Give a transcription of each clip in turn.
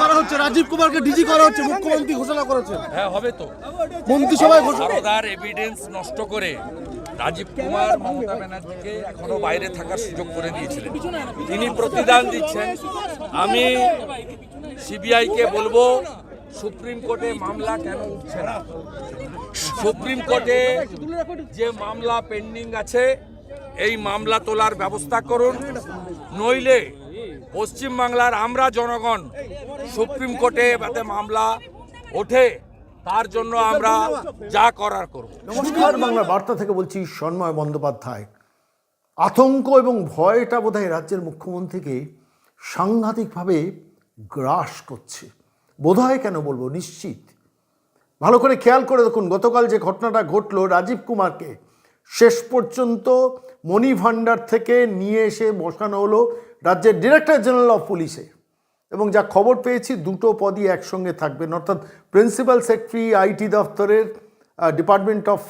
করা হচ্ছে রাজীব কুমারকে ডিজি করা হচ্ছে মুখ্যমন্ত্রী ঘোষণা করেছেন। হ্যাঁ হবে তো। মন্ত্রিসভায় ঘোষণা এভিডেন্স নষ্ট করে রাজীব কুমার মমতা ব্যানার্জিকে এখনও বাইরে থাকার সুযোগ করে দিয়েছিলেন। তিনি প্রতিদান দিচ্ছেন। আমি সিবিআইকে বলব সুপ্রিম কোর্টে মামলা কেন উঠছে না? সুপ্রিম কোর্টে যে মামলা পেন্ডিং আছে এই মামলা তোলার ব্যবস্থা করুন নইলে পশ্চিমবাংলার আমরা জনগণ সুপ্রিম কোর্টে যাতে মামলা ওঠে, তার জন্য আমরা যা করার করব। নমস্কার, বাংলা বার্তা থেকে বলছি সন্ময় বন্দ্যোপাধ্যায়। আতঙ্ক এবং ভয়টা বোধহয় রাজ্যের মুখ্যমন্ত্রীকে সাংঘাতিকভাবে গ্রাস করছে। বোধহয় কেন বলব? নিশ্চিত। ভালো করে খেয়াল করে দেখুন, গতকাল যে ঘটনাটা ঘটলো রাজীব কুমারকে, শেষ পর্যন্ত মণি ভান্ডার থেকে নিয়ে এসে বসানো হলো রাজ্যের ডিরেক্টর জেনারেল অফ পুলিশে এবং যা খবর পেয়েছি, দুটো পদই একসঙ্গে থাকবেন অর্থাৎ প্রিন্সিপাল সেক্রেটারি আইটি দপ্তরের ডিপার্টমেন্ট অফ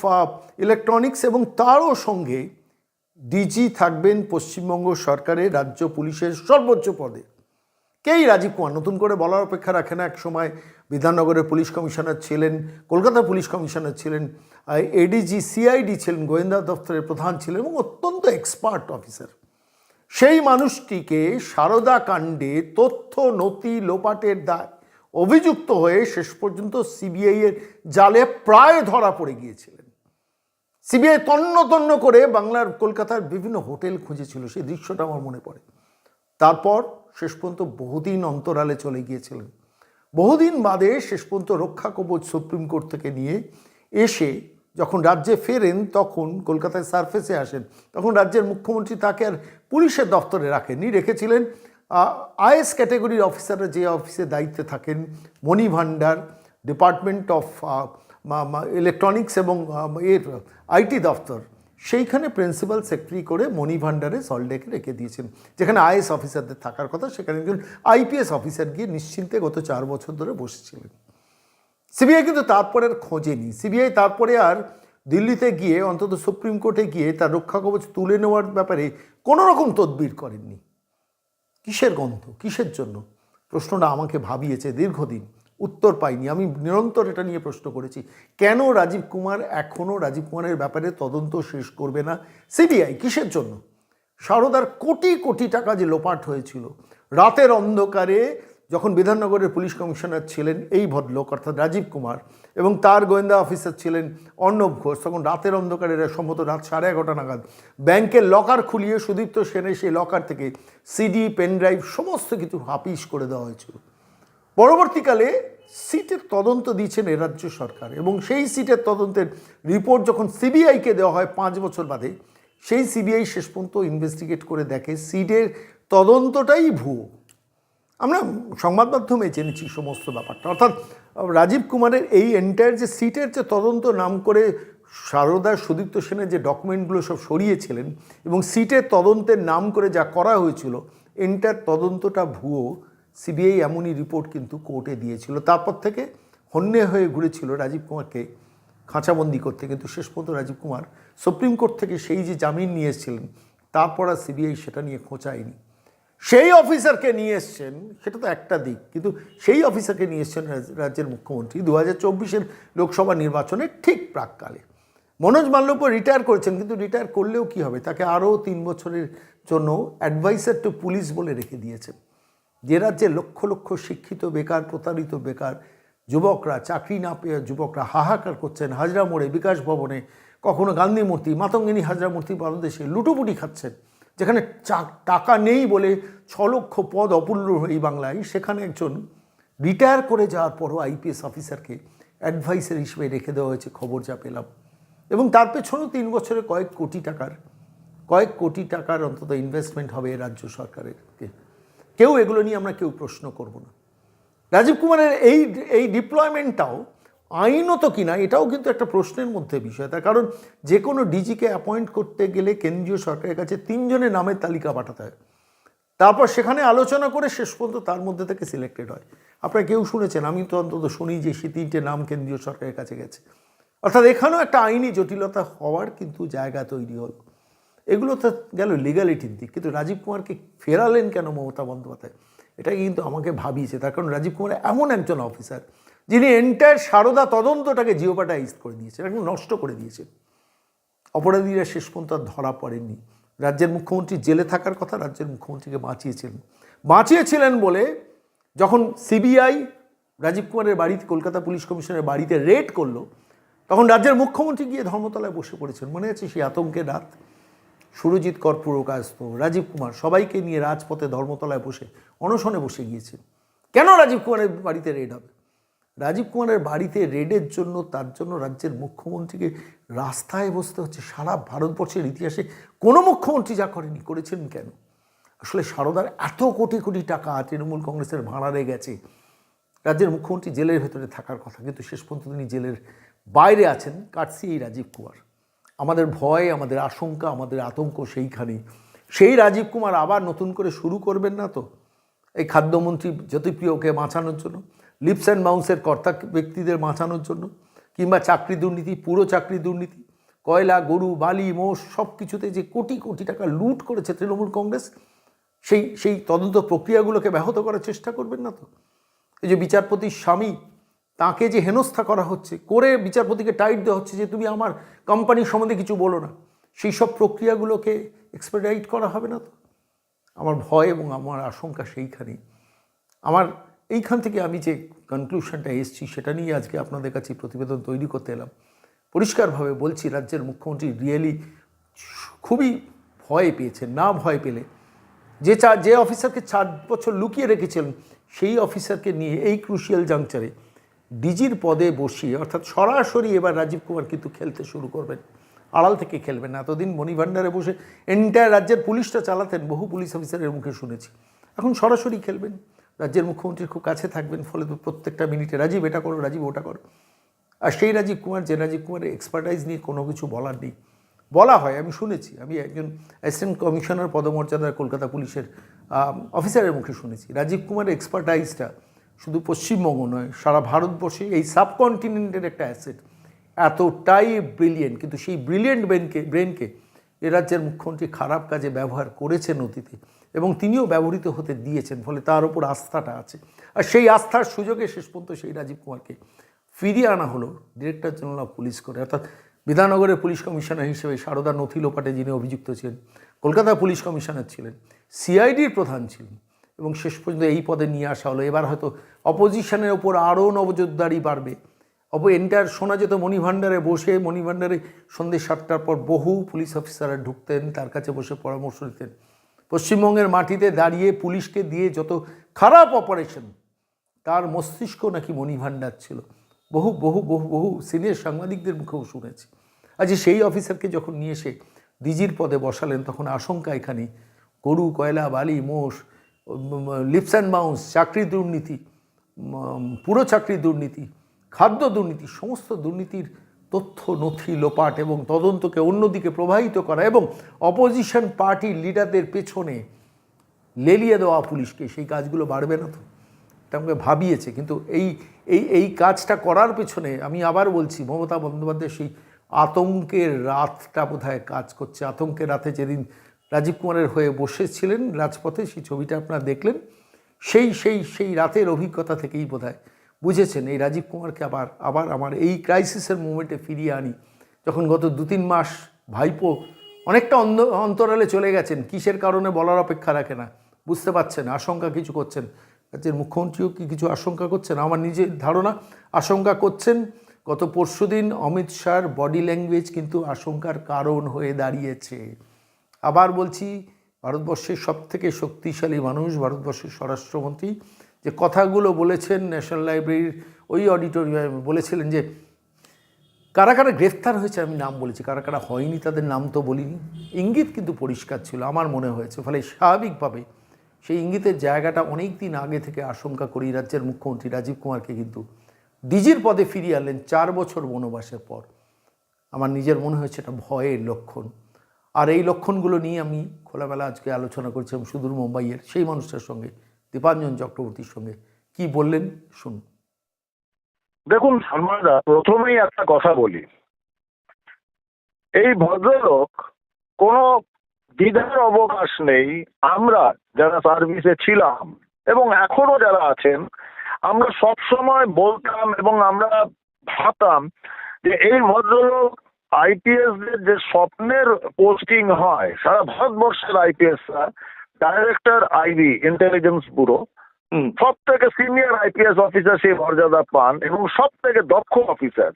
ইলেকট্রনিক্স এবং তারও সঙ্গে ডিজি থাকবেন পশ্চিমবঙ্গ সরকারের রাজ্য পুলিশের সর্বোচ্চ পদে। কেই রাজীব কুমার? নতুন করে বলার অপেক্ষা রাখে না এক সময় বিধাননগরের পুলিশ কমিশনার ছিলেন কলকাতা পুলিশ কমিশনার ছিলেন এডিজি সিআইডি ছিলেন, গোয়েন্দা দপ্তরের প্রধান ছিলেন এবং অত্যন্ত এক্সপার্ট অফিসার সেই মানুষটিকে সারদা কাণ্ডে তথ্য, নথি, লোপাটের দায় অভিযুক্ত হয়ে শেষ পর্যন্ত সিবিআই এর জালে প্রায় ধরা পড়ে গিয়েছিলেন। সিবিআই তন্ন তন্ন করে বাংলার কলকাতার বিভিন্ন হোটেল খুঁজেছিল, সেই দৃশ্যটা আমার মনে পড়ে। তারপর শেষ পর্যন্ত বহুদিন অন্তরালে চলে গিয়েছিলেন। বহুদিন বাদে শেষ পর্যন্ত রক্ষা কবচ সুপ্রিম কোর্ট থেকে নিয়ে এসে যখন রাজ্যে ফেরেন, তখন কলকাতায় সার্ফেসে আসেন, তখন রাজ্যের মুখ্যমন্ত্রী তাকে আর পুলিশের দফতরে রাখেননি, রেখেছিলেন। আইএস ক্যাটাগরির অফিসাররা যে অফিসে দায়িত্বে থাকেন, Mani Bhandar, department of electronics এবং এর আইটি দফতর, সেইখানে প্রিন্সিপাল সেক্রেটারি করে মণি ভান্ডারে সল্টলেকে রেখে দিয়েছেন। যেখানে আইএস অফিসারদের থাকার কথা, সেখানে একজন আইপিএস অফিসার গিয়ে নিশ্চিন্তে গত চার বছর ধরে বসেছিলেন। সিবিআই কিন্তু তারপরে আর খোঁজেনি সিবিআই তারপরে আর দিল্লিতে গিয়ে, অন্তত সুপ্রিম কোর্টে গিয়ে তার রক্ষা কবচ তুলে নেওয়ার ব্যাপারে কোনো রকম তদবির করেননি। কিসের গন্ধ? কিসের জন্য? প্রশ্নটা আমাকে ভাবিয়েছে দীর্ঘদিন। উত্তর পাইনি। আমি নিরন্তর এটা নিয়ে প্রশ্ন করেছি। কেন রাজীব কুমার এখনও রাজীব কুমারের ব্যাপারে তদন্ত শেষ করবে না? সিবিআই কিসের জন্য? সারদার কোটি কোটি টাকা যে লোপাট হয়েছিল, রাতের অন্ধকারে যখন বিধাননগরের পুলিশ কমিশনার ছিলেন এই ভদ্রলোক, অর্থাৎ রাজীব কুমার, এবং তার গোয়েন্দা অফিসার ছিলেন অর্ণব ঘোষ, তখন রাতের অন্ধকারে সম্ভবত রাত সাড়ে এগারোটা নাগাদ ব্যাংকের লকার খুলিয়ে সুদীপ্ত সেনের সেই লকার থেকে সিডি পেনড্রাইভ সমস্ত কিছু হাপিস করে দেওয়া হয়েছিল। পরবর্তীকালে সিটের তদন্ত দিয়েছেন রাজ্য সরকার এবং সেই সিটের তদন্তের রিপোর্ট যখন সিবিআইকে দেওয়া হয় পাঁচ বছর বাদে, সেই সিবিআই শেষ পর্যন্ত ইনভেস্টিগেট করে দেখে সিটের তদন্তটাই ভুয়ো। আমরা সংবাদ মাধ্যমে জেনেছি সমস্ত ব্যাপারটা। অর্থাৎ, রাজীব কুমারের এই এন্টায়ার যে সিটের যে তদন্ত নাম করে সারদা সুদীপ্ত সেনের যে ডকুমেন্টগুলো সব সরিয়েছিলেন এবং সিটের তদন্তের নাম করে যা করা হয়েছিল এন্টার তদন্তটা ভুয়ো সিবিআই এমনই রিপোর্ট কিন্তু কোর্টে দিয়েছিল। তারপর থেকে হন্যে হয়ে ঘুরেছিল রাজীব কুমারকে খাঁচাবন্দি করতে। কিন্তু শেষ পর্যন্ত রাজীব কুমার সুপ্রিম কোর্ট থেকে সেই যে জামিন নিয়ে এসেছিলেন তারপর আর সিবিআই সেটা নিয়ে খোঁচায়নি। সেই অফিসারকে নিয়ে এসছেন, সেটা তো একটা দিক, কিন্তু সেই অফিসারকে নিয়ে এসছেন রাজ্যের মুখ্যমন্ত্রী দু হাজার চব্বিশের লোকসভা নির্বাচনের ঠিক প্রাককালে। মনোজ মাল্লব্য রিটায়ার করেছেন, কিন্তু রিটায়ার করলেও কি হবে? তাকে আরও তিন বছরের জন্য অ্যাডভাইসার টু পুলিশ বলে রেখে দিয়েছেন। যে রাজ্যে লক্ষ লক্ষ শিক্ষিত বেকার, প্রতারিত বেকার যুবকরা, চাকরি না পেয়ে যুবকরা হাহাকার করছেন, হাজরা মোড়ে বিকাশ ভবনে কখনো গান্ধী মূর্তি, মাতঙ্গিনী হাজরা মূর্তি বাংলাদেশে লুটোপুটি খাচ্ছেন। যেখানে টাকা নেই বলে ছ লক্ষ পদ অপূর্ণ এই বাংলায়, সেখানে একজন রিটায়ার করে যাওয়ার পরও আইপিএস অফিসারকে অ্যাডভাইসার হিসেবে রেখে দেওয়া হয়েছে, খবর যা পেলাম। এবং তার পেছনেও তিন বছরে কয়েক কোটি টাকার, কয়েক কোটি টাকার অন্তত ইনভেস্টমেন্ট হবে রাজ্য সরকারের কেউ এগুলো নিয়ে আমরা কেউ প্রশ্ন করব না। রাজীব কুমারের এই এই ডিপ্লয়মেন্টটাও আইনত কিনা এটাও কিন্তু একটা প্রশ্নের মধ্যে বিষয়। তার কারণ যে কোনো ডিজিকে অ্যাপয়েন্ট করতে গেলে কেন্দ্রীয় সরকারের কাছে তিনজনের নামের তালিকা পাঠাতে হয়। তারপর সেখানে আলোচনা করে শেষ পর্যন্ত তার মধ্যে থেকে সিলেক্টেড হয়। আপনারা কেউ শুনেছেন, আমি তো অন্তত শুনি যে সে তিনটে নাম কেন্দ্রীয় সরকারের কাছে গেছে। অর্থাৎ এখানেও একটা আইনি জটিলতা হওয়ার কিন্তু জায়গা তৈরি হলো। এগুলো তো গেল লিগালিটির দিক, কিন্তু রাজীব কুমারকে ফেরালেন কেন মমতা বন্দ্যোপাধ্যায়? এটা কিন্তু আমাকে ভাবিয়েছে। তার কারণ রাজীব কুমার এমন একজন অফিসার যিনি এন্টায়ার সারদা তদন্তটাকে জিওপাটাইজ করে দিয়েছেন, একদম নষ্ট করে দিয়েছেন। অপরাধীরা শেষ পর্যন্ত ধরা পড়েনি রাজ্যের মুখ্যমন্ত্রী জেলে থাকার কথা রাজ্যের মুখ্যমন্ত্রীকে বাঁচিয়েছিলেন বাঁচিয়েছিলেন বলে যখন সিবিআই রাজীব কুমারের বাড়িতে, কলকাতা পুলিশ কমিশনের বাড়িতে রেড করল, তখন রাজ্যের মুখ্যমন্ত্রী গিয়ে ধর্মতলায় বসে পড়েছেন। মনে আছে সেই আতঙ্কের রাত? সুরজিৎ কর পুরকায়স্ত রাজীব কুমার সবাইকে নিয়ে রাজপথে ধর্মতলায় বসে, অনশনে বসে গিয়েছেন। কেন রাজীব কুমারের বাড়িতে রেড হবে? রাজীব কুমারের বাড়িতে রেডের জন্য, তার জন্য রাজ্যের মুখ্যমন্ত্রীকে রাস্তায় বসতে হচ্ছে। সারা ভারতবর্ষের ইতিহাসে কোনো মুখ্যমন্ত্রী যা করেনি, করেছেন কেন? আসলে সারদার এত কোটি কোটি টাকা তৃণমূল কংগ্রেসের ভাড়ারে গেছে। রাজ্যের মুখ্যমন্ত্রী জেলের ভেতরে থাকার কথা, কিন্তু শেষ পর্যন্ত তিনি জেলের বাইরে আছেন কাটছি এই রাজীব কুমার। আমাদের ভয়, আমাদের আশঙ্কা, আমাদের আতঙ্ক সেইখানে। সেই রাজীব কুমার আবার নতুন করে শুরু করবেন না তো? এই খাদ্যমন্ত্রী জ্যোতিপ্রিয়কে বাঁচানোর জন্য লিপস অ্যান্ড মাউন্সের কর্তা ব্যক্তিদের বাঁচানোর জন্য, কিংবা চাকরি দুর্নীতি, পুরো চাকরি দুর্নীতি, কয়লা, গরু, বালি, মোষ সব কিছুতে যে কোটি কোটি টাকা লুট করেছে তৃণমূল কংগ্রেস, সেই সেই তদন্ত প্রক্রিয়াগুলোকে ব্যাহত করার চেষ্টা করবেন না তো? এই যে বিচারপতির স্বামী, তাকে যে হেনস্থা করা হচ্ছে, করে বিচারপতিকে টাইট দেওয়া হচ্ছে যে তুমি আমার কোম্পানির সম্বন্ধে কিছু বলো না, সেই সব প্রক্রিয়াগুলোকে এক্সপেডাইট করা হবে না তো? আমার ভয় এবং আমার আশঙ্কা সেইখানেই। আমার এইখান থেকে আমি যে কনক্লুশনটা এসেছি, সেটা নিয়ে আজকে আপনাদের কাছে প্রতিবেদন তৈরি করতে এলাম। পরিষ্কারভাবে বলছি, রাজ্যের মুখ্যমন্ত্রী রিয়েলি খুবই ভয় পেয়েছেন, না ভয় পেলে। যে চা, যে অফিসারকে চার বছর লুকিয়ে রেখেছিলেন, সেই অফিসারকে নিয়ে এই ক্রুশিয়াল জাংচারে ডিজির পদে বসিয়ে, অর্থাৎ সরাসরি এবার রাজীব কুমার কিন্তু খেলতে শুরু করবেন। আড়াল থেকে খেলবেন এতদিন মণিভাণ্ডারে বসে এন্টায়ার রাজ্যের পুলিশটা চালাতেন, বহু পুলিশ অফিসারের মুখে শুনেছি। এখন সরাসরি খেলবেন। রাজ্যের মুখ্যমন্ত্রীর খুব কাছে থাকবেন, ফলে তো প্রত্যেকটা মিনিটে, রাজীব, এটা করো, রাজীব, ওটা করো। আর সেই রাজীব কুমার, যে রাজীব কুমারের এক্সপার্টাইজ নিয়ে কোনো কিছু বলার নেই। বলা হয়, আমি শুনেছি, আমি একজন অ্যাসিস্ট্যান্ট কমিশনার পদমর্যাদার কলকাতা পুলিশের অফিসারের মুখে শুনেছি। রাজীব কুমারের এক্সপার্টাইজটা শুধু পশ্চিমবঙ্গ নয়, সারা ভারতবর্ষে এই সাবকন্টিনেন্টের একটা অ্যাসেট এতটাই ব্রিলিয়েন্ট কিন্তু সেই ব্রিলিয়েন্ট ব্রেনকে ব্রেনকে এ রাজ্যের মুখ্যমন্ত্রী খারাপ কাজে ব্যবহার করেছেন অতীতে এবং তিনিও ব্যবহৃত হতে দিয়েছেন, ফলে তার উপর আস্থাটা আছে। আর সেই আস্থার সুযোগে শেষ পর্যন্ত সেই রাজীব কুমারকে ফিরিয়ে আনা হলো ডিরেক্টর জেনারেল অফ পুলিশ করে। অর্থাৎ বিধাননগরের পুলিশ কমিশনার হিসেবে সারদা নথি লোপাটে যিনি অভিযুক্ত ছিলেন, কলকাতা পুলিশ কমিশনার ছিলেন, সিআইডির প্রধান ছিলেন এবং শেষ পর্যন্ত এই পদে নিয়ে আসা হলো। এবার হয়তো অপোজিশনের ওপর আরও নবজোদ্দারি বাড়বে। অপ এন্টার শোনা যেত মণিভাণ্ডারে বসে, মণিভাণ্ডারে সন্ধ্যে সাতটার পর বহু পুলিশ অফিসাররা ঢুকতেন, তার কাছে বসে পরামর্শ দিতেন পশ্চিমবঙ্গের মাটিতে দাঁড়িয়ে পুলিশকে দিয়ে যত খারাপ অপারেশন, তার মস্তিষ্ক নাকি মণিভাণ্ডার ছিল। বহু বহু বহু বহু সিনিয়র সাংবাদিকদের মুখেও শুনেছি। আজ সেই অফিসারকে যখন নিয়ে এসে ডিজির পদে বসালেন, তখন আশঙ্কা এখানে। গরু, কয়লা, বালি, মোষ লিপস অ্যান্ড মাউন্স চাকরি দুর্নীতি পুরো চাকরি দুর্নীতি খাদ্য দুর্নীতি, সমস্ত দুর্নীতির তথ্য, নথি, লোপাট এবং তদন্তকে অন্যদিকে প্রবাহিত করা এবং অপোজিশন পার্টির লিডারদের পেছনে লেলিয়ে দেওয়া পুলিশকে, সেই কাজগুলো বাড়বে না তো? এটা আমাকে ভাবিয়েছে, কিন্তু এই এই এই কাজটা করার পেছনে আমি আবার বলছি, মমতা বন্দ্যোপাধ্যায় সেই আতঙ্কের রাতটা বোধহয় কাজ করছে। আতঙ্কের রাতে যেদিন রাজীব কুমারের হয়ে বসেছিলেন রাজপথে, সেই ছবিটা আপনারা দেখলেন। সেই সেই সেই রাতের অভিজ্ঞতা থেকেই বোধহয় বুঝেছেন এই রাজীব কুমারকে আবার আবার আমার এই ক্রাইসিসের মুমেন্টে ফিরিয়ে আনি। যখন গত দু তিন মাস ভাইপো অনেকটা অন্তরালে চলে গেছেন, কিসের কারণে বলার অপেক্ষা রাখে না, বুঝতে পারছেন, আশঙ্কা কিছু করছেন। রাজ্যের মুখ্যমন্ত্রীও কি কিছু আশঙ্কা করছেন? আমার নিজের ধারণা, আশঙ্কা করছেন গত পরশুদিন অমিত শাহর বডি ল্যাঙ্গুয়েজ কিন্তু আশঙ্কার কারণ হয়ে দাঁড়িয়েছে। আবার বলছি, ভারতবর্ষের সবথেকে শক্তিশালী মানুষ ভারতবর্ষের স্বরাষ্ট্রমন্ত্রী। যে কথাগুলো বলেছেন ন্যাশনাল লাইব্রেরির ওই অডিটোরিয়ামে বলেছিলেন যে কারা কারা গ্রেফতার হয়েছে, আমি নাম বলেছি, কারা কারা হয়নি তাদের নাম তো বলিনি। ইঙ্গিত কিন্তু পরিষ্কার ছিল, আমার মনে হয়েছে, ফলে স্বাভাবিকভাবে সেই ইঙ্গিতের জায়গাটা অনেক দিন আগে থেকে আশঙ্কা করি রাজ্যের মুখ্যমন্ত্রী রাজীব কুমারকে কিন্তু ডিজির পদে ফিরিয়ে আনলেন চার বছর বনবাসের পর। আমার নিজের মনে হয়েছে এটা ভয়ের লক্ষণ। আর এই লক্ষণগুলো নিয়ে আমি খোলামেলা আজকে আলোচনা করছিলাম সুদূর মুম্বাইয়ের সেই মানুষটার সঙ্গে দীপাঞ্জন চক্রবর্তীর সঙ্গে। কি বললেন? শুনুন। দেখুন, সালমানদা, প্রথমেই একটা কথা বলি। এই ভদ্রলোক কোনো দ্বিধার অবকাশ নেই। আমরা যারা সার্ভিসে ছিলাম এবং এখনও যারা আছেন, আমরা সব সময় বলতাম এবং আমরা ভাবতাম যে এই ভদ্রলোক আইপিএস যে স্বপ্নের পোস্টিং হয়, সারা ভারতবর্ষের আইপিএসরা ডাইরেক্টর আইবি ইন্টেলিজেন্স ব্যুরো সব থেকে সিনিয়র আইপিএস অফিসার সেই মর্যাদা পান এবং সব থেকে দক্ষ অফিসার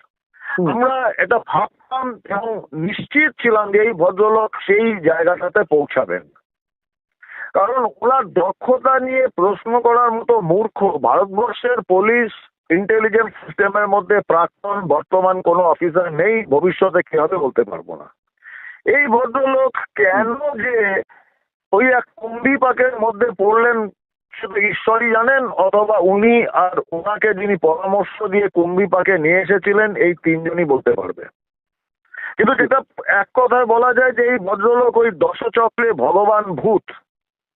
আমরা এটা ভাবতাম এবং নিশ্চিত ছিলাম যে এই ভদ্রলোক সেই জায়গাটাতে পৌঁছাবেন। কারণ ওনার দক্ষতা নিয়ে প্রশ্ন করার মতো মূর্খ ভারতবর্ষের পুলিশ ইন্টেলিজেন্স সিস্টেমের মধ্যে প্রাক্তন বর্তমান কোনো অফিসার নেই ভবিষ্যতে কি হবে বলতে পারব না। এই ভদ্রলোক কেন যে ওই এক কুম্ভি পাকের মধ্যে পড়লেন শুধু ঈশ্বরই জানেন অথবা উনি আর ওনাকে যিনি পরামর্শ দিয়ে কুম্ভি পাকে নিয়ে এসেছিলেন এই তিনজনই বলতে পারবে। কিন্তু যেটা এক কথায় বলা যায় যে এই ভদ্রলোক ওই দশচক্রে ভগবান ভূত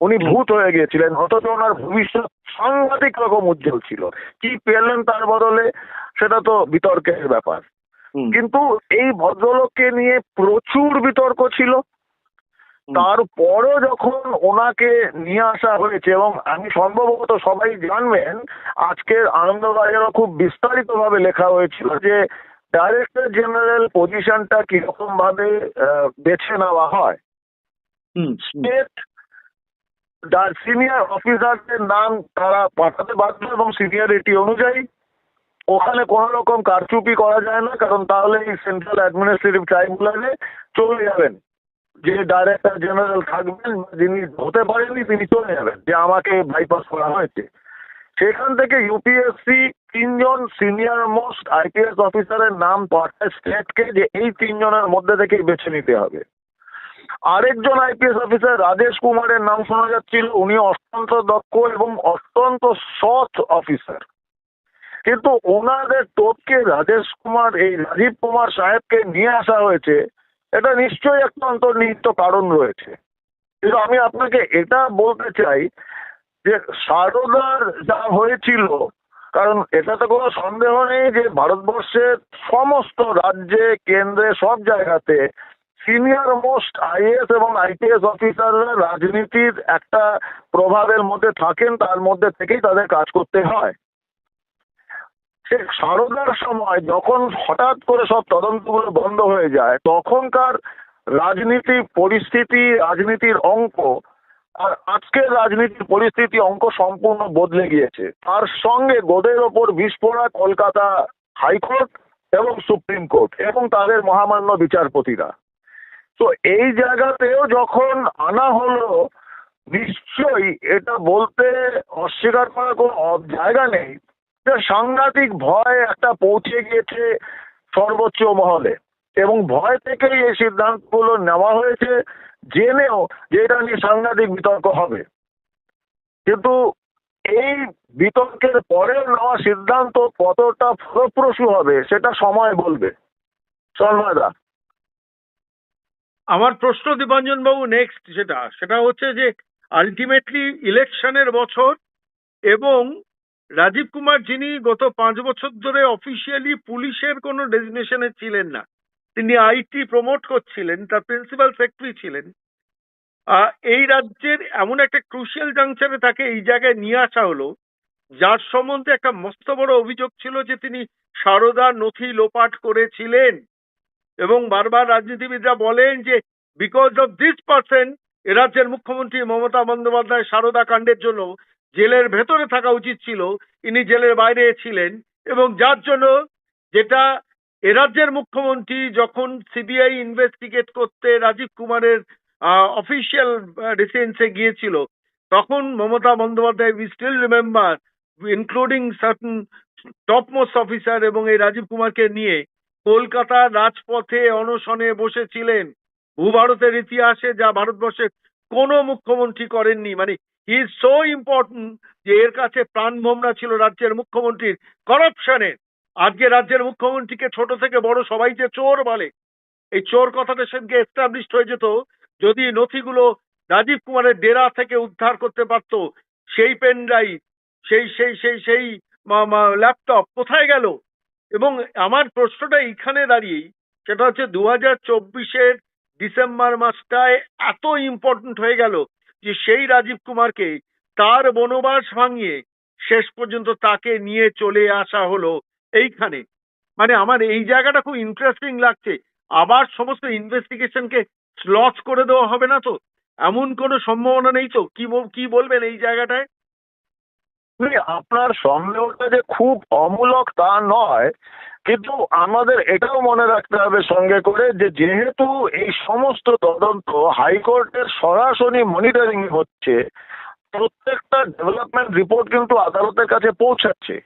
উনি ভূত হয়ে গিয়েছিলেন অথচ ওনার ভবিষ্যৎ সাংঘাতিক রকম উজ্জ্বল ছিল। কি পেলেন তার বদলে সেটা তো বিতর্কের ব্যাপার। কিন্তু এই ভদ্রলোককে নিয়ে প্রচুর বিতর্ক ছিল। তারপরও যখন ওনাকে নিয়ে আসা হয়েছে এবং আমি সম্ভবত সবাই জানবেন আজকের আনন্দবাজারও খুব বিস্তারিত ভাবে লেখা হয়েছিল যে ডাইরেক্টর জেনারেল পজিশনটা কীরকম ভাবে বেছে নেওয়া হয়। স্টেট সিনিয়র অফিসারদের নাম তারা পাঠাতে বাধ্য এবং সিনিয়রিটি অনুযায়ী ওখানে কোনো রকম কারচুপি করা যায় না কারণ তাহলে এই সেন্ট্রাল অ্যাডমিনিস্ট্রেটিভ ট্রাইব্যুনালে চলে যাবেন। যে ডাইরেক্টর জেনারেল থাকবেন, যিনি হতে পারেননি, তিনি চলে যাবেন, যে আমাকে বাইপাস করা হয়েছে। সেখান থেকে ইউপিএসসি তিনজন সিনিয়র মোস্ট আইপিএস অফিসারের নাম পাঠায় স্টেটকে যে এই তিনজনের মধ্যে থেকেই বেছে নিতে হবে। আরেকজন আইপিএস অফিসার রাজেশ কুমারের নাম শোনা যাচ্ছিল, উনি অত্যন্ত দক্ষ এবং অত্যন্ত সৎ অফিসার কিন্তু ওনাদের টোপকে রাজেশ কুমার, এই রাজীব কুমার সাহেবকে নিয়ে আসা হয়েছে এটা নিশ্চয়ই একটা অন্তর্নিহিত কারণ রয়েছে। কিন্তু আমি আপনাকে এটা বলতে চাই যে সারদার যা হয়েছিল, কারণ এটাতে কোনো সন্দেহ নেই যে ভারতবর্ষের সমস্ত রাজ্যে, কেন্দ্রে, সব জায়গাতে সিনিয়র মোস্ট আইএস এবং আইপিএস অফিসাররা রাজনীতির একটা প্রভাবের মধ্যে থাকেন, তার মধ্যে থেকেই তাদের কাজ করতে হয়। সে সারদার সময় যখন হঠাৎ করে সব তদন্তগুলো বন্ধ হয়ে যায়, তখনকার রাজনীতি পরিস্থিতি, রাজনীতির অঙ্ক, আর আজকের রাজনীতির পরিস্থিতি অঙ্ক সম্পূর্ণ বদলে গিয়েছে। তার সঙ্গে গোদের ওপর বিস্ফোরা কলকাতা হাইকোর্ট এবং সুপ্রিম কোর্ট এবং তাদের মহামান্য বিচারপতিরা। তো এই জায়গাতেও যখন আনা হলো, নিশ্চয়ই এটা বলতে অস্বীকার করার কোনো জায়গা নেই। সাংঘাতিক ভয় একটা পৌঁছে গিয়েছে সর্বোচ্চ মহলে। এবং ভয় থেকেই এই সিদ্ধান্তগুলো নেওয়া হয়েছে, জেনেও যে এটা নিয়ে সাংঘাতিক বিতর্ক হবে। কিন্তু এই বিতর্কের পরেও নেওয়া সিদ্ধান্ত কতটা ফলপ্রসূ হবে, সেটা সময় বলবে। সর্বদা আমার প্রশ্ন দীপাঞ্জন বাবু নেক্সট সেটা সেটা হচ্ছে যে আলটিমেটলি ইলেকশনের বছর এবং রাজীব কুমার যিনি গত পাঁচ বছর ধরে অফিসিয়ালি পুলিশের কোনো ডেজিগনেশনে ছিলেন না, তিনি আইটি প্রমোট করছিলেন, তার প্রিন্সিপাল সেক্রেটারি ছিলেন। এই রাজ্যের এমন একটা ক্রুশিয়াল জাংশনে তাকে এই জায়গায় নিয়ে আসা হলো, যার সম্বন্ধে একটা মস্ত বড় অভিযোগ ছিল যে তিনি সারদা নথি লোপাট করেছিলেন। এবং বারবার রাজনীতিবিদরা বলেন যে বিকজ অফ দিস পার্সন এ রাজ্যের মুখ্যমন্ত্রী মমতা বন্দ্যোপাধ্যায় সারদা কাণ্ডের জন্য জেলের ভেতরে থাকা উচিত ছিল। ইনি জেলের বাইরে ছিলেন এবং যার জন্য যেটা এ রাজ্যের মুখ্যমন্ত্রী যখন সিবিআই ইনভেস্টিগেট করতে রাজীব কুমারের অফিসিয়াল রেসিডেন্সে গিয়েছিল, তখন Mamata Bandyopadhyay we still remember including certain topmost officer এবং এই রাজীব কুমারকে নিয়ে কলকাতার রাজপথে অনশনে বসেছিলেন। ভূভারতের ইতিহাসে যা ভারতবর্ষের কোনো মুখ্যমন্ত্রী করেননি। মানে ইজ সো ইম্পর্টেন্ট যে এর কাছে প্রাণভোমরা ছিল রাজ্যের মুখ্যমন্ত্রীর করাপশনে। আজকে রাজ্যের মুখ্যমন্ত্রীকে ছোট থেকে বড় সবাই যে চোর বলে, এই চোর কথাটা সেদিকে এস্টাবলিশড হয়ে যেত। যদি নথিগুলো রাজীব কুমারের ডেরা থেকে উদ্ধার করতে পারত, সেই পেন সেই সেই সেই সেই ল্যাপটপ কোথায় গেল? এবং আমার প্রশ্নটা এইখানে দাঁড়িয়েই, সেটা হচ্ছে দু হাজার চব্বিশের ডিসেম্বর মাসটায় এত ইম্পর্টেন্ট হয়ে গেল। যে সেই রাজীব কুমারকে তার বনবাস ভাঙিয়ে শেষ পর্যন্ত তাকে নিয়ে চলে আসা হলো এইখানে। মানে আমার এই জায়গাটা খুব ইন্টারেস্টিং লাগছে। আবার সমস্ত ইনভেস্টিগেশনকে লস করে দেওয়া হবে না তো? এমন কোনো সম্ভাবনা নেই তো? কি কি বলবেন এই জায়গাটায়? মানে আপনার সন্দেহটা যে খুব অমূলক তা নয়। কিন্তু আমাদের এটাও মনে রাখতে হবে সঙ্গে করে যে যেহেতু এই সমস্ত তদন্ত হাইকোর্টের সরাসরি মনিটরিং হচ্ছে, প্রত্যেকটা ডেভেলপমেন্ট রিপোর্ট কিন্তু আদালতের কাছে পৌঁছাচ্ছে।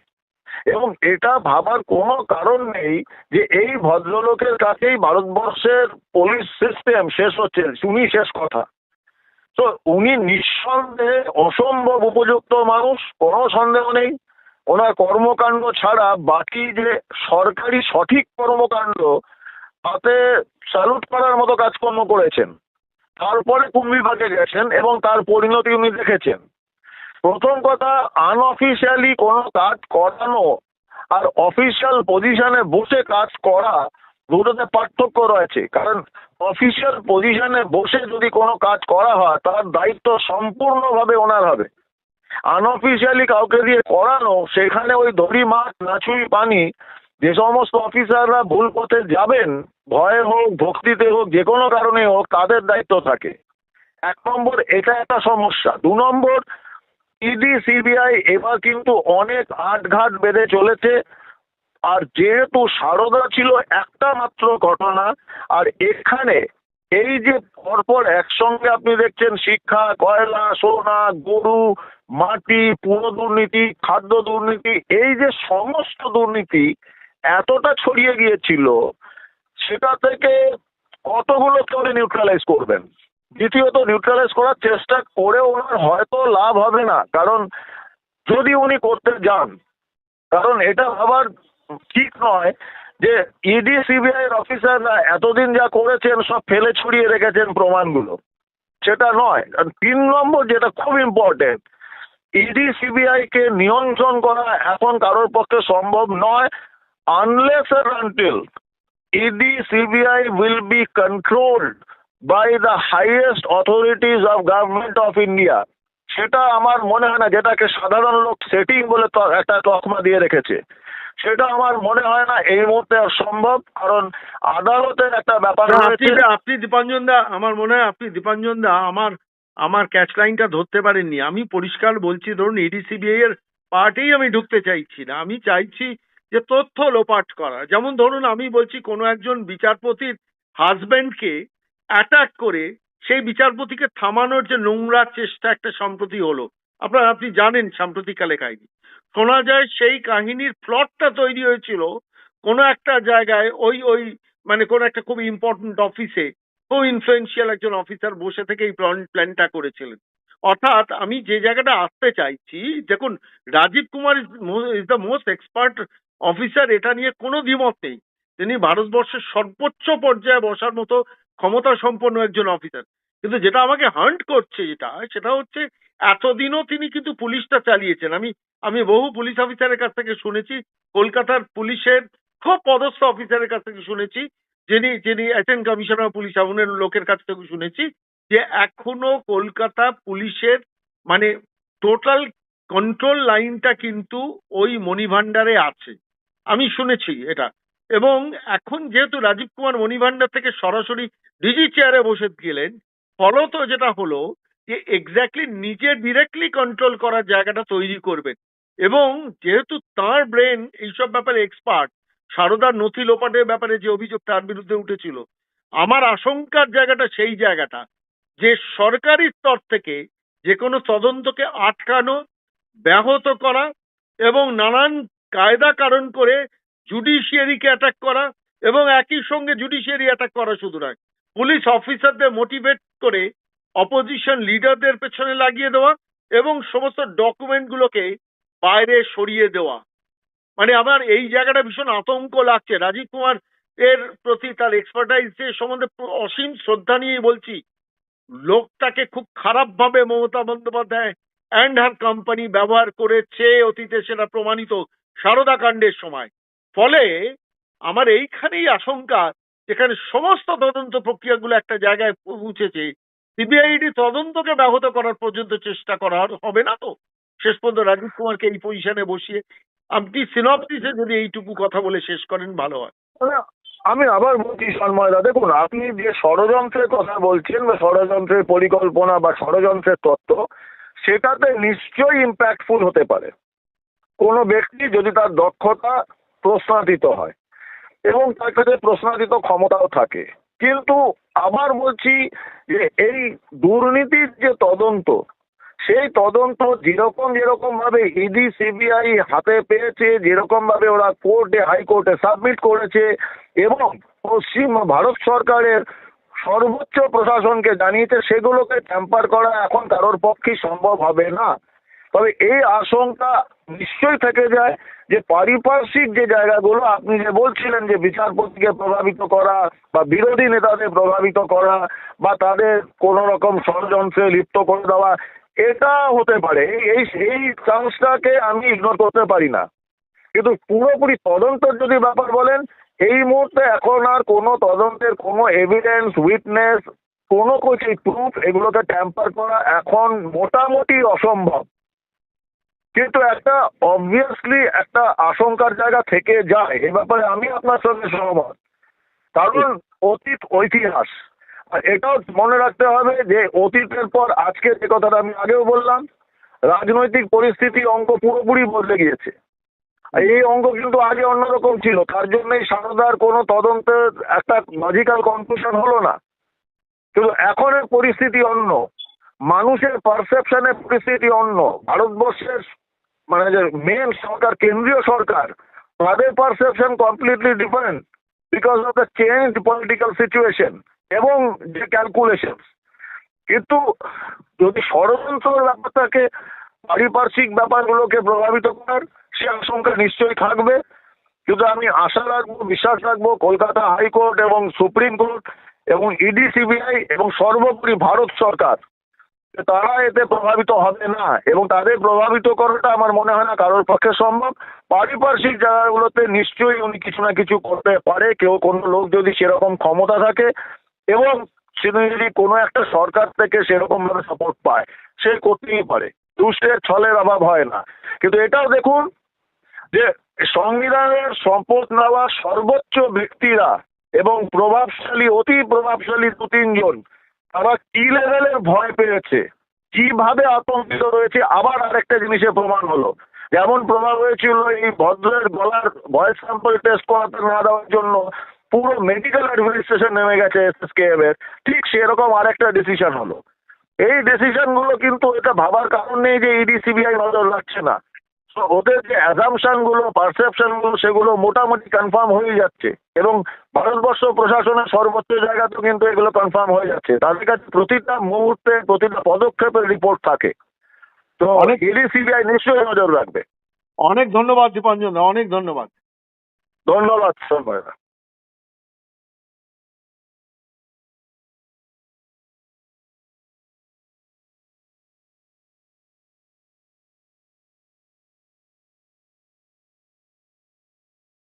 এবং এটা ভাবার কোনো কারণ নেই যে এই ভদ্রলোকের কাছেই ভারতবর্ষের পুলিশ সিস্টেম শেষ হচ্ছে, উনি শেষ কথা। তো উনি নিঃসন্দেহে অসম্ভব উপযুক্ত মানুষ, কোনো সন্দেহ নেই। ওনার কর্মকাণ্ড ছাড়া বাকি যে সরকারি সঠিক কর্মকাণ্ড, তাতে স্যালুট করার মতো কাজকর্ম করেছেন। তারপরে কুম্ভিবাগে গেছেন এবং তার পরিণতি উনি দেখেছেন। প্রথম কথা আনঅফিসিয়ালি কোনো কাজ করানো আর অফিসিয়াল পজিশনে বসে কাজ করা দুটোতে পার্থক্য রয়েছে। কারণ অফিসিয়াল পজিশনে বসে যদি কোনো কাজ করা হয়, তার দায়িত্ব সম্পূর্ণভাবে ওনার হবে। আনঅফিসিয়ালি কাউকে দিয়ে করানো, সেখানে ওই ধরি মাছ নাছুই পানি। যে সমস্ত অফিসাররা ভুল পথে যাবেন, ভয়ে হোক, ভক্তিতে হোক, যে কোনো কারণে হোক, তাদের দায়িত্ব থাকে। এক নম্বর, এটা একটা সমস্যা। দু নম্বর ইডি সিবিআই এবার কিন্তু অনেক আটঘাট বেঁধে চলেছে। আর যেহেতু সারদা ছিল একটা মাত্র ঘটনা, আর এখানে এই যে পরপর একসঙ্গে আপনি দেখছেন শিক্ষা, কয়লা, সোনা, গরু মাটি, পুরো দুর্নীতি, খাদ্য দুর্নীতি, এই যে সমস্ত দুর্নীতি এতটা ছড়িয়ে গিয়েছিল, সেটা থেকে কতগুলো করে নিউট্রালাইজ করবেন? দ্বিতীয়ত নিউট্রালাইজ করার চেষ্টা করে ওনার হয়তো লাভ হবে না। কারণ, যদি উনি করতে যান, কারণ এটা ভাবার ঠিক নয় যে ইডি সিবিআই এর অফিসাররা এতদিন যা করেছেন, সব ফেলে ছড়িয়ে রেখেছেন প্রমাণগুলো। সেটা নয়। তিন নম্বর, যেটা খুব ইম্পর্টেন্ট ইডি সিবিআই কে নিয়ন্ত্রণ করা এখন কারোর পক্ষে সম্ভব নয় unless until ED CBI will be controlled by the highest authorities of government of India সেটা আমার মনে হয় না যেটাকে সাধারণ লোক সেটিং বলে তো- একটা তকমা দিয়ে রেখেছে। সেটা আমার মনে হয় না এই মুহূর্তে আর সম্ভব কারণ আদালতের একটা ব্যাপার আপনি দীপাঞ্জন দা আমার মনে হয় আপনি দীপাঞ্জন দা আমার আমার ক্যাচ লাইনটা ধরতে পারেননি। আমি পরিষ্কার বলছি, ধরুন এডিসিবিআই এর পার্টেই আমি ঢুকতে চাইছি না। আমি চাইছি যে তথ্য লোপাট করা। যেমন ধরুন আমি বলছি, কোনো একজন বিচারপতির হাজবেন্ডকে অ্যাটাক করে সেই বিচারপতিকে থামানোর যে নোংরা চেষ্টা একটা সম্প্রতি হলো। আপনার, আপনি জানেন সাম্প্রতিককালে কাহিনী। শোনা যায় সেই কাহিনীর প্লটটা তৈরি হয়েছিল কোনো একটা জায়গায় ওই ওই মানে কোনো একটা খুব ইম্পর্টেন্ট অফিসে খুব ইনফ্লুয়েন্সিয়াল একজন অফিসার বসে থেকে এই প্ল্যান প্ল্যানটা করেছিলেন। অর্থাৎ আমি যে জায়গাটা আসতে চাইছি, দেখুন, Rajeev Kumar is the most expert officer এটা নিয়ে কোনো দ্বিমত নেই। তিনি ভারতবর্ষের সর্বোচ্চ পর্যায়ে বসার মতো ক্ষমতা সম্পন্ন একজন অফিসার কিন্তু যেটা আমাকে হান্ট করছে যেটা, সেটা হচ্ছে এতদিনও তিনি কিন্তু পুলিশটা চালিয়েছেন। আমি আমি বহু পুলিশ অফিসারের কাছ থেকে শুনেছি, কলকাতার পুলিশের খুব পদস্থ অফিসারের কাছ থেকে শুনেছি। যিনি যিনি অ্যাসিস্ট্যান্ট কমিশনার পুলিশ এমনের লোকের কাছ থেকে শুনেছি যে এখনও কলকাতা পুলিশের মানে টোটাল কন্ট্রোল লাইনটা কিন্তু ওই মণিভান্ডারে আছে। আমি শুনেছি এটা। এবং এখন যেহেতু রাজীব কুমার মণিভান্ডার থেকে সরাসরি ডিজি চেয়ারে বসে গেলেন, ফলত যেটা হলো যে এক্স্যাক্টলি নিজে ডিরেক্টলি কন্ট্রোল করার জায়গাটা তৈরি করবেন। এবং যেহেতু তার ব্রেন এইসব ব্যাপারে এক্সপার্ট সারদার নথি লোপাটের ব্যাপারে যে অভিযোগ তার বিরুদ্ধে উঠেছিল, আমার আশঙ্কার জায়গাটা সেই জায়গাটা যে সরকারি স্তর থেকে যে কোনো তদন্তকে আটকানো, ব্যাহত করা এবং নানান কায়দা কারণ করে জুডিশিয়ারিকে অ্যাটাক করা এবং একই সঙ্গে জুডিশিয়ারি অ্যাটাক করা শুধু নয়, পুলিশ অফিসারদের মোটিভেট করে অপোজিশন লিডারদের পেছনে লাগিয়ে দেওয়া এবং সমস্ত ডকুমেন্টগুলোকে বাইরে সরিয়ে দেওয়া। মানে আমার এই জায়গাটা ভীষণ আতঙ্ক লাগছে। রাজীব কুমার এর প্রতি তার এক্সপার্টাইজ সম্বন্ধে অসীম শ্রদ্ধা নিয়ে বলছি, লোকটাকে খুব খারাপ ভাবে Mamata Bandyopadhyay and her company ব্যবহার করেছে, অতীতে সেটা প্রমাণিত সারদা কাণ্ডের সময়। ফলে আমার এইখানেই আশঙ্কা, যেখানে সমস্ত তদন্ত প্রক্রিয়াগুলো একটা জায়গায় পৌঁছেছে, সিবিআইডি তদন্তকে ব্যাহত করার পর্যন্ত চেষ্টা করা হবে না তো? শেষ পর্যন্ত রাজীব কুমারকে এই পজিশনে বসিয়ে আপনি সিনপসিসে যদি এইটুকু কথা বলে শেষ করেন, ভালো হয়। আমি আবার বলছি সন্ময়দা দেখুন, আপনি যে ষড়যন্ত্রের কথা বলছেন বা ষড়যন্ত্রের পরিকল্পনা বা ষড়যন্ত্রের তত্ত্ব, সেটাতে নিশ্চয়ই ইম্প্যাক্টফুল হতে পারে। কোনো ব্যক্তি যদি তার দক্ষতা প্রশ্নাতীত হয়, এবং তার কাছে প্রশ্নাতীত ক্ষমতাও থাকে, কিন্তু আবার বলছি যে এই দুর্নীতির যে তদন্ত সেই তদন্ত যেরকম যেরকম ভাবে ইডি, সিবিআই হাতে পেয়েছে, যেরকম ভাবে ওরা কোর্টে, হাইকোর্টে সাবমিট করেছে এবং পশ্চিম ভারত সরকারের সর্বোচ্চ প্রশাসনকে জানিয়েছে, সেগুলোকে ট্যাম্পার করা এখন কারোর পক্ষে সম্ভব হবে না। তবে এই আশঙ্কা নিশ্চয়ই থেকে যায় যে পারিপার্শ্বিক যে জায়গাগুলো, আপনি যে বলছিলেন যে বিচারপতিকে প্রভাবিত করা বা বিরোধী নেতাদের প্রভাবিত করা বা তাদের কোনো রকম ষড়যন্ত্রে লিপ্ত করে দেওয়া এটা হতে পারে। এই- এই চান্সটাকে আমি ইগনোর করতে পারি না। কিন্তু পুরোপুরি তদন্তের যদি ব্যাপার বলেন, এই মুহূর্তে এখন আর কোনো তদন্তের কোনো এভিডেন্স উইটনেস কোনো কিছু প্রুফ এগুলোকে ট্যাম্পার করা এখন মোটামুটি অসম্ভব। কিন্তু একটা অবভিয়াসলি একটা আশঙ্কার জায়গা থেকে যায়। এ ব্যাপারে আমি আপনার সঙ্গে সহমত। কারণ অতীত ঐতিহাস আর এটাও মনে রাখতে হবে যে অতীতের পর আজকে যে কথাটা আমি আগেও বললাম, রাজনৈতিক পরিস্থিতি অঙ্ক পুরোপুরি বদলে গিয়েছে। এই অঙ্ক কিন্তু আগে অন্যরকম ছিল, তার জন্যই সারদার কোনো তদন্তের একটা লজিক্যাল কনক্লুশন হলো না। কিন্তু এখনের পরিস্থিতি অন্য, মানুষের পারসেপশনের পরিস্থিতি অন্য, ভারতবর্ষের মানে যে মেন সরকার, কেন্দ্রীয় সরকার, তাদের perception completely different because of the change political situation এবং যে ক্যালকুলেশন কিন্তু যদি ষড়যন্ত্রের ব্যাপারটাকে পারিপার্শ্বিক ব্যাপারগুলোকে প্রভাবিত করার, সে আশঙ্কা নিশ্চয়ই থাকবে। কিন্তু আমি আশা রাখব, বিশ্বাস রাখব, কলকাতা হাইকোর্ট এবং সুপ্রিম কোর্ট এবং ইডি সিবিআই এবং সর্বোপরি ভারত সরকার তারা এতে প্রভাবিত হবে না এবং তাদের প্রভাবিত করাটা আমার মনে হয় না কারোর পক্ষে সম্ভব। পারিপার্শ্বিক জায়গাগুলোতে নিশ্চয়ই উনি কিছু না কিছু করতে পারে। কেউ কোনো লোক যদি সেরকম ক্ষমতা থাকে এবং সে যদি কোনো একটা সরকার থেকে সেরকম ভাবে সাপোর্ট পায়। সে করতেই পারে। দুষ্টের ছলের অভাব হয় না। কিন্তু এটাও দেখুন যে সংবিধানের শপথ নেওয়া সর্বোচ্চ ব্যক্তিরা এবং প্রভাবশালী, অতি প্রভাবশালী দু তিনজন, তারা কি লেভেলের ভয় পেয়েছে? কীভাবে আতঙ্কিত রয়েছে? আবার আরেকটা জিনিসের প্রমাণ হলো। যেমন প্রমাণ হয়েছিল এই ভদ্রের গলার ভয়েস স্যাম্পল টেস্ট করাতে না দেওয়ার জন্য পুরো মেডিকেল অ্যাডমিনিস্ট্রেশন নেমে গেছে এসএসকেএম এর। ঠিক সেরকম আরেকটা ডিসিশন হলো। এই ডিসিশনগুলো কিন্তু এটা ভাবার কারণ নেই যে ইডি সিবিআই নজর রাখছে না। ওদের যে অ্যাজামশনগুলো পারসেপশনগুলো সেগুলো মোটামুটি কনফার্ম হয়ে যাচ্ছে। এবং ভারতবর্ষ প্রশাসনের সর্বোচ্চ জায়গাতেও কিন্তু এগুলো কনফার্ম হয়ে যাচ্ছে। তাদের কাছে প্রতিটা মুহূর্তে প্রতিটা পদক্ষেপের রিপোর্ট থাকে। তো অনেক ইডি সিবিআই নিশ্চয়ই নজর রাখবে। অনেক ধন্যবাদ দীপাঞ্জন অনেক ধন্যবাদ। ধন্যবাদ সবাই